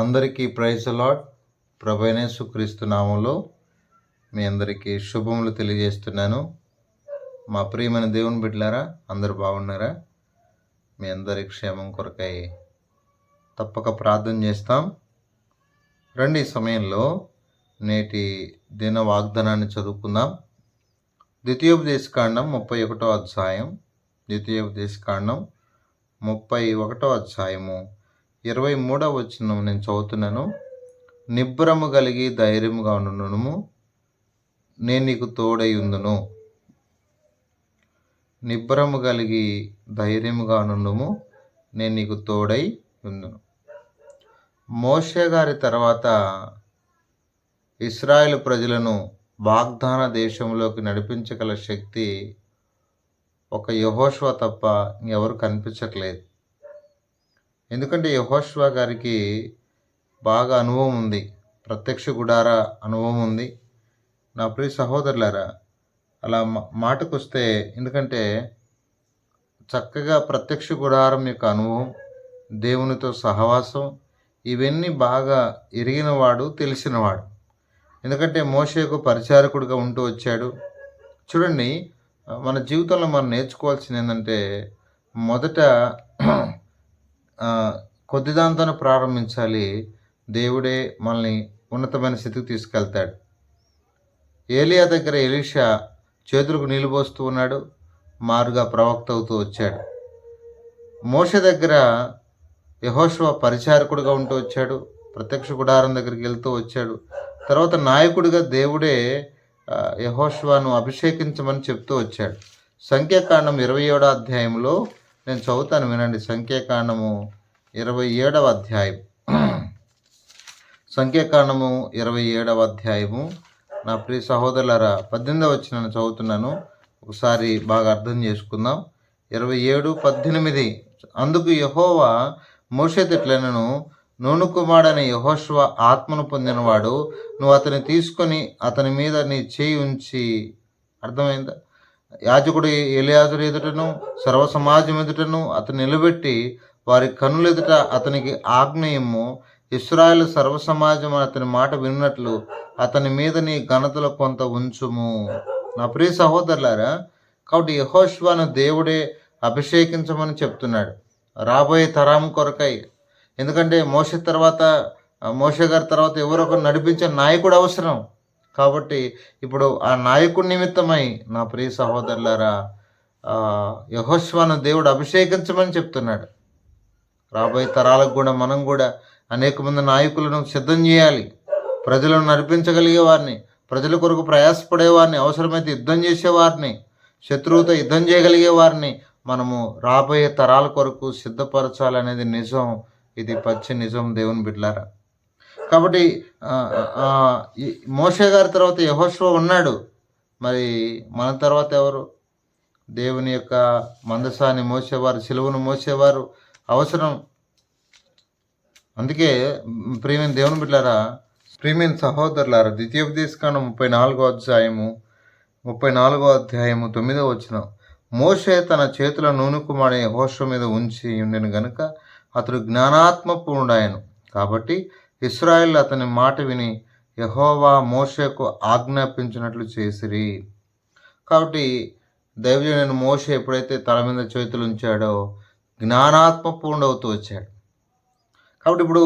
అందరికీ praise lord ప్రభైనేసు క్రీస్తు నామంలో మీ అందరికీ శుభములు తెలియజేస్తున్నాను. మా ప్రియమైన దేవుని బిడ్డలారా అందరు బాగున్నారా? మీ అందరి క్షేమం కొరకై తప్పక ప్రార్థన చేస్తాం. రండి సమయంలో నేటి దిన వాగ్దానాన్ని చదువుకుందాం. ద్వితీయోపదేశకాండం ముప్పై ఒకటో అధ్యాయం. ద్వితీయోపదేశకాండం ముప్పై ఒకటో అధ్యాయము ఇరవై మూడవ వచ్చిన నేను చదువుతున్నాను. నిబ్బరము కలిగి ధైర్యముగా ఉండను నేను నీకు తోడై ఉందును నిబ్బరము కలిగి ధైర్యముగా నుండుము నేను నీకు తోడై ఉందును మోషే గారి తర్వాత ఇస్రాయేల్ ప్రజలను వాగ్దాన దేశంలోకి నడిపించగల శక్తి ఒక యహోష్వ తప్ప ఎవరు కనిపించట్లేదు. ఎందుకంటే యహోష్వా గారికి బాగా అనుభవం ఉంది. ప్రత్యక్ష గుడార అనుభవం ఉంది. నా ప్రియ సహోదరులారా అలా మాటకొస్తే మాటకు వస్తే ఎందుకంటే చక్కగా ప్రత్యక్ష గుడారం యొక్క అనుభవం దేవునితో సహవాసం ఇవన్నీ బాగా ఎరిగినవాడు తెలిసినవాడు. ఎందుకంటే మోషేకు పరిచారకుడిగా ఉంటూ వచ్చాడు. చూడండి మన జీవితంలో మనం నేర్చుకోవాల్సింది ఏంటంటే మొదట కొద్దిదాంతోనే ప్రారంభించాలి. దేవుడే మనల్ని ఉన్నతమైన స్థితికి తీసుకెళ్తాడు. ఏలియా దగ్గర ఎలీషా చేతులకు నీళ్ళు పోస్తూ ఉన్నాడు. మారుగా ప్రవక్త అవుతూ వచ్చాడు. మోష దగ్గర యహోశివ పరిచారకుడుగా ఉంటూ వచ్చాడు. ప్రత్యక్ష గుడారం దగ్గరికి వెళ్తూ వచ్చాడు. తర్వాత నాయకుడిగా దేవుడే యహోష్వాను అభిషేకించమని చెప్తూ వచ్చాడు. సంఖ్యాకాండం ఇరవై ఏడో అధ్యాయంలో నేను చదువుతాను వినండి. సంఖ్యాకాండము ఇరవై ఏడవ అధ్యాయం సంఖ్యాకాండము ఇరవై ఏడవ అధ్యాయము. నా ప్రియ సహోదరులరా పద్దెనిమిదవ వచ్చి నేను చదువుతున్నాను. ఒకసారి బాగా అర్థం చేసుకుందాం. ఇరవై ఏడు పద్దెనిమిది. అందుకు యహోవా మోషెతిట్లనను నూను కుమారుడని యహోశ్వ ఆత్మను పొందినవాడు నువ్వు అతన్ని తీసుకొని అతని మీద నీ చేయి ఉంచి అర్థమైందా? యాజకుడు ఎలియాజరు ఎదుటను సర్వసమాజం ఎదుటను అతను నిలబెట్టి వారి కన్నుల ఎదుట అతనికి ఆగ్నేయము. ఇస్రాయల్ సర్వ సమాజం అతని మాట విన్నట్లు అతని మీద నీ ఘనతలో కొంత ఉంచుము. నా ప్రియ సహోదరులారా కాబట్టి యహోష్వాను దేవుడే అభిషేకించమని చెప్తున్నాడు. రాబోయే తరం కొరకై. ఎందుకంటే మోస తర్వాత మోస గారి తర్వాత ఎవరొకరు నడిపించే నాయకుడు అవసరం. కాబట్టి ఇప్పుడు ఆ నాయకుడి నిమిత్తమై నా ప్రియ సహోదరులారా యహోశ్వాను దేవుడు అభిషేకించమని చెప్తున్నాడు. రాబోయే తరాలకు కూడా మనం కూడా అనేక మంది నాయకులను సిద్ధం చేయాలి. ప్రజలను నడిపించగలిగే వారిని ప్రజల కొరకు ప్రయాసపడే వారిని అవసరమైతే యుద్ధం చేసేవారిని శత్రువుతో యుద్ధం చేయగలిగే వారిని మనము రాబోయే తరాల కొరకు సిద్ధపరచాలనేది నిజం. ఇది పచ్చి నిజం దేవుని బిడ్లారా కాబట్టి ఆ, మోషే గారి తర్వాత యహోశ్వ ఉన్నాడు. మరి మన తర్వాత ఎవరు? దేవుని యొక్క మందసాన్ని మోసేవారు సిలువను మోసేవారు అవసరం. అందుకే మ్, ప్రియమైన దేవుని బిడ్డారా ప్రియమైన సహోదరులారా ద్వితీయోపదేశకాండం ముప్పై నాలుగో అధ్యాయము ముప్పై నాలుగో అధ్యాయము తొమ్మిదో వచ్చిన మోషే తన చేతుల నూనె కుమారి హోష మీద ఉంచి ఉండెను గనుక అతడు జ్ఞానాత్మపూర్ణుడాయను కాబట్టి ఇస్రాయిల్ అతని మాట విని యహోవా మోషేకు ఆజ్ఞాపించినట్లు చేసిరి. కాబట్టి దైవజనుడు మోష ఎప్పుడైతే తల మీద చేతులు ఉంచాడో జ్ఞానాత్మపూర్ణవుతూ వచ్చాడు. కాబట్టి ఇప్పుడు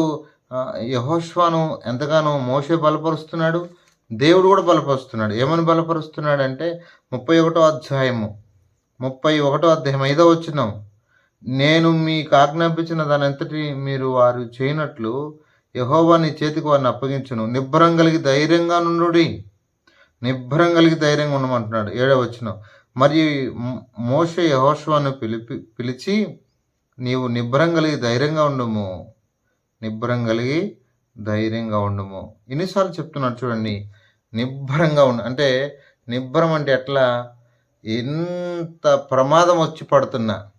యహోష్వాను ఎంతగానో మోసే బలపరుస్తున్నాడు దేవుడు కూడా బలపరుస్తున్నాడు. ఏమని బలపరుస్తున్నాడు అంటే ముప్పై ఒకటో అధ్యాయము ముప్పై ఒకటో అధ్యాయం ఐదో వచ్చినాం నేను మీకు ఆజ్ఞాపించిన దాని ఎంతటి మీరు వారు చేయనట్లు యహోవా నీ చేతికి వారిని అప్పగించును. నిబ్బరం కలిగి ధైర్యంగా నుండు నిబ్బరం కలిగి ధైర్యంగా ఉండమంటున్నాడు. ఏడవ వచ్చిన మరి మోషే యహోషువాను పిలిపి పిలిచి నీవు నిబ్బరం కలిగి ధైర్యంగా ఉండము. నిబ్బరం కలిగి ధైర్యంగా ఉండము. ఎన్నిసార్లు చెప్తున్నాడు చూడండి. నిబ్బరంగా ఉండు. అంటే నిబ్బరం అంటే ఎట్లా? ఎంత ప్రమాదం వచ్చి పడుతున్నా.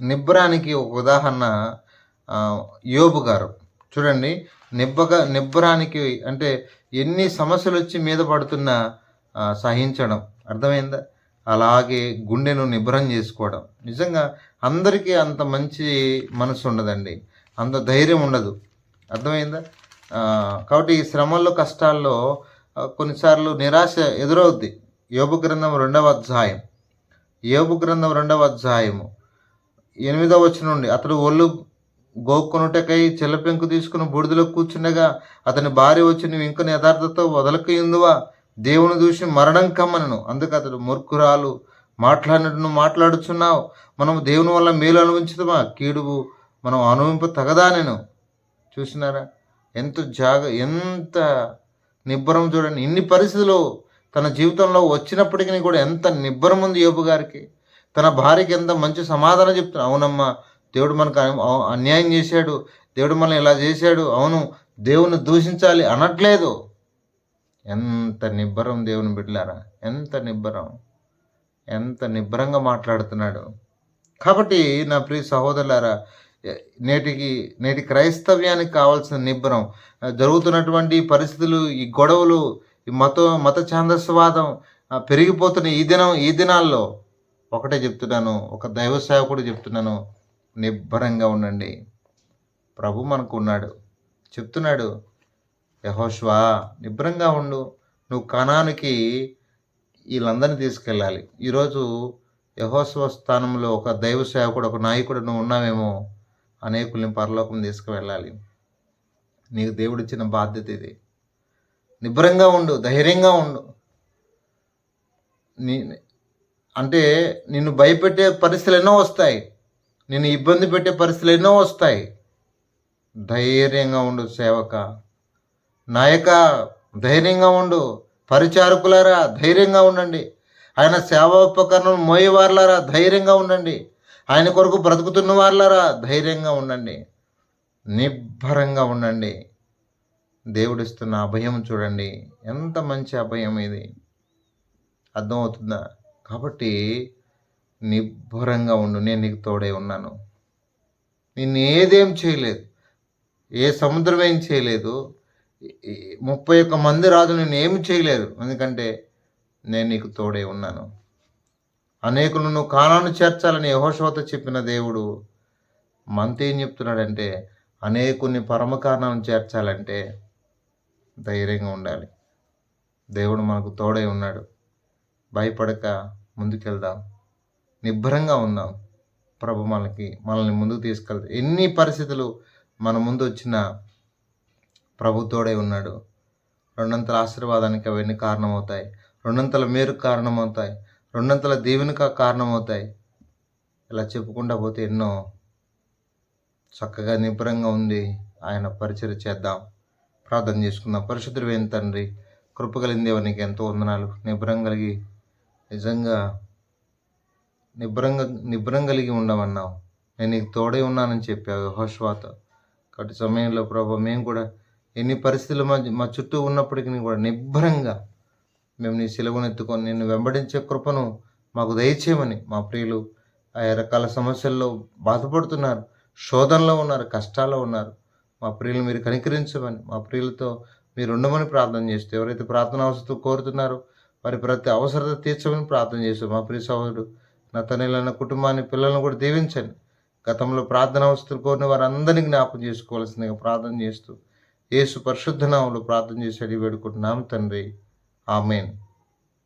నిబ్బరానికి ఒక ఉదాహరణ యోబు గారు. చూడండి నిబ్బగా నిబ్బరానికి అంటే ఎన్ని సమస్యలు వచ్చి మీద పడుతున్నా సహించడం. అర్థమైందా? అలాగే గుండెను నిబ్బరం చేసుకోవడం. నిజంగా అందరికీ అంత మంచి మనసు ఉండదండి. అంత ధైర్యం ఉండదు. అర్థమైందా? కాబట్టి ఈ శ్రమల్లో కష్టాల్లో కొన్నిసార్లు నిరాశ ఎదురవుద్ది. యోబు గ్రంథం రెండవ అధ్యాయం. యోబు గ్రంథం రెండవ అధ్యాయము. ఎనిమిదవ వచ్చిన నుండి అతడు ఒళ్ళు గోక్కునుటకై చెల్లపెంకు తీసుకుని బూడిదలో కూర్చుండగా అతని భార్య వచ్చి నువ్వు ఇంకొన యథార్థతో వదలకయుందువా? దేవుని దూషి మరణం కమ్మనను. అందుకు అతడు మూర్ఖురాలు మాట్లాడినట్టు నువ్వు మాట్లాడుచున్నావు. మనం దేవుని వల్ల మేలు అనుభవించదమా? కీడు మనం అనుభవింప తగదా నేను చూసినారా? ఎంత జాగ ఎంత నిబ్బరం చూడండి. ఇన్ని పరిస్థితులు తన జీవితంలో వచ్చినప్పటికీ కూడా ఎంత నిబ్బరం ఉంది యోబు గారికి. తన భార్యకి ఎంత మంచి సమాధానం చెప్తున్నా అవునమ్మా దేవుడు మనకు అన్యాయం చేశాడు. దేవుడు మనల్ని ఇలా చేశాడు. అవును దేవుని దూషించాలి అనట్లేదు. ఎంత నిబ్బరం దేవుని బిడ్డలారా. ఎంత నిబ్బరం. ఎంత నిబ్బరంగా మాట్లాడుతున్నాడు. కాబట్టి నా ప్రియ సహోదరులారా నేటికి నేటి క్రైస్తవ్యానికి కావాల్సిన నిబ్బరం జరుగుతున్నటువంటి పరిస్థితులు ఈ గొడవలు ఈ మత మత ఛాందస్వాదం పెరిగిపోతున్న ఈ దినం ఈ దినాల్లో ఒకటే చెప్తున్నాను ఒక దైవ సేవకుడు చెప్తున్నాను నిబ్బరంగా ఉండండి. ప్రభు మనకు ఉన్నాడు చెప్తున్నాడు యహోష్వా నిబ్బరంగా ఉండు. నువ్వు కణానికి వీళ్ళందరినీ తీసుకెళ్ళాలి. ఈరోజు యహోస్వ స్థానంలో ఒక దైవ సేవకుడు ఒక నాయకుడు నువ్వు ఉన్నావేమో అనేకుల్ని పరలోకం తీసుకువెళ్ళాలి. నీకు దేవుడిచ్చిన బాధ్యత ఇది. నిబ్బరంగా ఉండు ధైర్యంగా ఉండు. నీ అంటే నిన్ను భయపెట్టే పరిస్థితులు ఎన్నో వస్తాయి. నేను ఇబ్బంది పెట్టే పరిస్థితులు ఎన్నో వస్తాయి. ధైర్యంగా ఉండు సేవక. నాయక ధైర్యంగా ఉండు. పరిచారకులారా ధైర్యంగా ఉండండి. ఆయన సేవా ఉపకరణం మోయేవార్లారా ధైర్యంగా ఉండండి. ఆయన కొరకు బ్రతుకుతున్న వాళ్ళారా ధైర్యంగా ఉండండి. నిబ్బరంగా ఉండండి. దేవుడిస్తున్న అభయం చూడండి. ఎంత మంచి అభయం ఇది. అర్థమవుతుందా? కాబట్టి నిబ్బరంగా ఉండు నేను నీకు తోడై ఉన్నాను. నిన్ను ఏదేం చేయలేదు ఏ సముద్రం ఏం చేయలేదు ముప్పై ఒక్క మంది రాదు నేను ఏమి చేయలేదు ఎందుకంటే నేను నీకు తోడే ఉన్నాను. అనేకులు నువ్వు కానాను చేర్చాలని యహోషవత చెప్పిన దేవుడు మనతో ఏం చెప్తున్నాడంటే అనేకుని పరమ కారణాలను చేర్చాలంటే ధైర్యంగా ఉండాలి. దేవుడు మనకు తోడై ఉన్నాడు. భయపడక ముందుకెళ్దాం. నిబ్బరంగా ఉందాం ప్రభు మనకి మనల్ని ముందుకు తీసుకెళ్తా ఎన్ని పరిస్థితులు మన ముందు వచ్చిన ప్రభుతోడే ఉన్నాడు. రెండంతల ఆశీర్వాదానికి అవన్నీ కారణమవుతాయి? రెండంతల మేరు కారణమవుతాయి? రెండంతల దీవెనక కారణమవుతాయి? ఇలా చెప్పుకుంటా పోతే ఎన్నో చక్కగా నిబ్బరంగా ఉంది ఆయన పరిచయం చేద్దాం. ప్రార్థన చేసుకుందాం. పరిశుద్ధుడు తండ్రి కృపగలిగిన ఎంతో వందనాలు. నిబ్బరం కలిగి నిజంగా నిబ్బరంగా నిబ్బరం కలిగి ఉండమన్నావు. నేను నీకు తోడే ఉన్నానని చెప్పావు యహోశ్వాత కాబట్టి సమయంలో ప్రభా మేము కూడా ఎన్ని పరిస్థితులు మా మా చుట్టూ ఉన్నప్పటికీ కూడా నిబ్బరంగా మేము నీ సెలవును ఎత్తుకొని నిన్ను వెంబడించే కృపను మాకు దయచేయమని మా ప్రియులు ఆయా రకాల సమస్యల్లో బాధపడుతున్నారు శోధనలో ఉన్నారు కష్టాల్లో ఉన్నారు. మా ప్రియులు మీరు కనికరించమని మా ప్రియులతో మీరు ఉండమని ప్రార్థన చేస్తూ ఎవరైతే ప్రార్థన అవసరం కోరుతున్నారో వారి ప్రతి అవసరత తీర్చమని ప్రార్థన చేస్తాం మా ప్రియ సహోదరుడు నా తనలైన కుటుంబాన్ని పిల్లలను కూడా దీవించండి. గతంలో ప్రార్థన అవసరం కోరిన వారందరినీ జ్ఞాపకం చేసుకోవాల్సిందిగా ప్రార్థన చేస్తూ యేసు పరిశుద్ధ నామంలో ప్రార్థన చేసి అడిగి వేడుకుంటున్నాం తండ్రి. ఆమెన్.